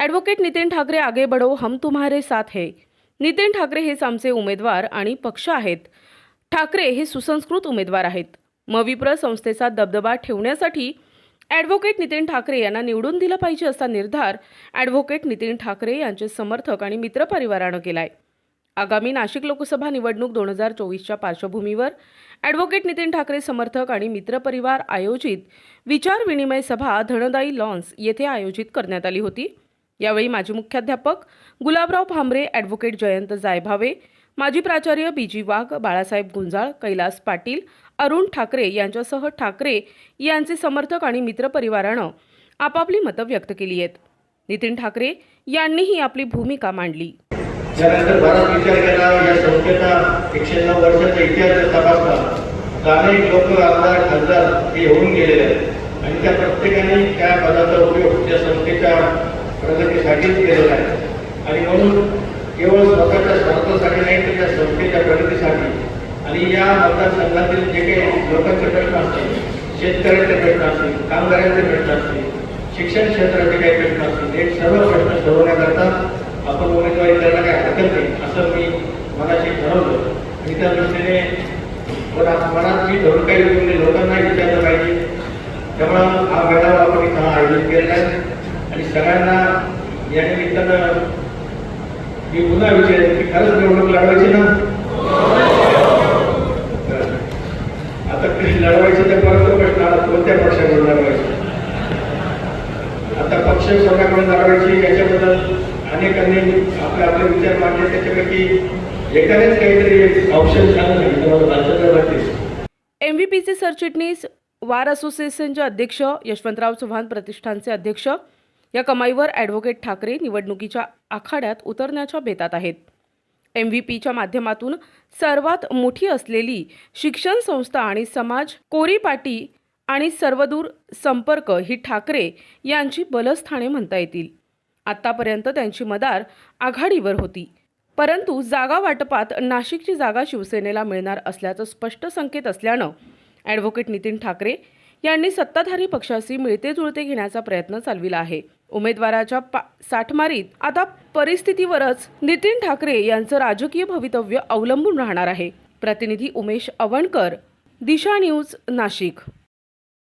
Advocate Nitin Thackeray आगे बढो हम तुम्हारे साथ है. नितीन ठाकरे हेच आमचे उमेदवार आणि पक्ष आहेत. ठाकरे हे सुसंस्कृत उमेदवार आहेत. मविप्र संस्थेचा दबदबा ठेवण्यासाठी ॲडव्होकेट नितीन ठाकरे यांना निवडून दिलं पाहिजे असा निर्धार ॲडव्होकेट नितीन ठाकरे यांचे समर्थक आणि मित्रपरिवारानं केला आहे आगामी नाशिक लोकसभा निवडणूक दोन हजार चोवीसच्या पार्श्वभूमीवर ॲडव्होकेट नितीन ठाकरे समर्थक आणि मित्रपरिवार आयोजित विचार विनिमय सभा धनदाई लॉन्स येथे आयोजित करण्यात आली होती. यावेळी माजी मुख्याध्यापक गुलाबराव भांबरे ॲडव्होकेट जयंत जायभावे माजी प्राचार्य बी जी वाघ बाळासाहेब गुंजाळ कैलास पाटील अरुण ठाकरे यांच्यासह ठाकरे यांचे समर्थक आणि मित्रपरिवारानं आपापली मतं व्यक्त केली आहेत. नितीन ठाकरे यांनीही आपली भूमिका मांडली. त्यानंतर बराच विचार केला या संस्थेचा एकशे नऊ वर्षाचा इतिहास जर तपासला. तर अनेक लोक आमदार खासदार हे होऊन गेलेले आहेत. आणि त्या प्रत्येकाने त्या पदाचा उपयोग त्या संस्थेच्या प्रगतीसाठीच केलेला आहे. आणि म्हणून केवळ स्वतःच्या स्वार्थासाठी नाही तर त्या संस्थेच्या प्रगतीसाठी. आणि या मतदारसंघातील जे काही लोकांचे प्रश्न असतील शेतकऱ्यांचे प्रश्न असतील कामगारांचे प्रश्न असतील शिक्षण क्षेत्राचे काही प्रश्न असतील हे सर्व प्रश्न सोडवण्याकरता आपण उमेदवारी करायला काही हरकत नाही असं मी मनाशी ठरवलं. आणि त्या दृष्टीने मनात मनात मी धरून काही म्हणजे लोकांना विचारलं पाहिजे त्यामुळं हा मेळावा आपण इथं आयोजित केलेला आहे आणि सगळ्यांना या निमित्तानं मी पुन्हा विचारेन की खरंच निवडणूक लढवायची ना? आता कशी लढवायची तर परत प्रश्न आला कोणत्या पक्षाकडून लढवायची? आता पक्ष कोणाकडून लढवायची याच्याबद्दल अनेकांनी आपले आपले विचार मांडले. त्याच्यापैकी एकानेच काहीतरी ऑप्शन झालं नाही तुम्हाला भाषणाला वाटते एमव्हीपीचे सरचिटणीस वार असोसिएशनचे अध्यक्ष यशवंतराव चव्हाण प्रतिष्ठानचे अध्यक्ष या कमाईवर ॲडव्होकेट ठाकरे निवडणुकीच्या आखाड्यात उतरण्याच्या बेतात आहेत. एम व्ही पीच्या माध्यमातून सर्वात मोठी असलेली शिक्षण संस्था आणि समाज कोरी पाटी आणि सर्वदूर संपर्क ही ठाकरे यांची बलस्थाने म्हणता येतील. आत्तापर्यंत त्यांची मदार आघाडीवर होती. परंतु जागा वाटपात नाशिकची जागा शिवसेनेला मिळणार असल्याचं स्पष्ट संकेत असल्यानं ॲडव्होकेट नितीन ठाकरे यांनी सत्ताधारी पक्षाशी मिळते जुळते घेण्याचा प्रयत्न चालविला आहे. उमेदवाराच्या पा साठमारीत आता परिस्थितीवरच नितीन ठाकरे यांचं राजकीय भवितव्य अवलंबून राहणार आहे. प्रतिनिधी उमेश अवणकर दिशा न्यूज नाशिक.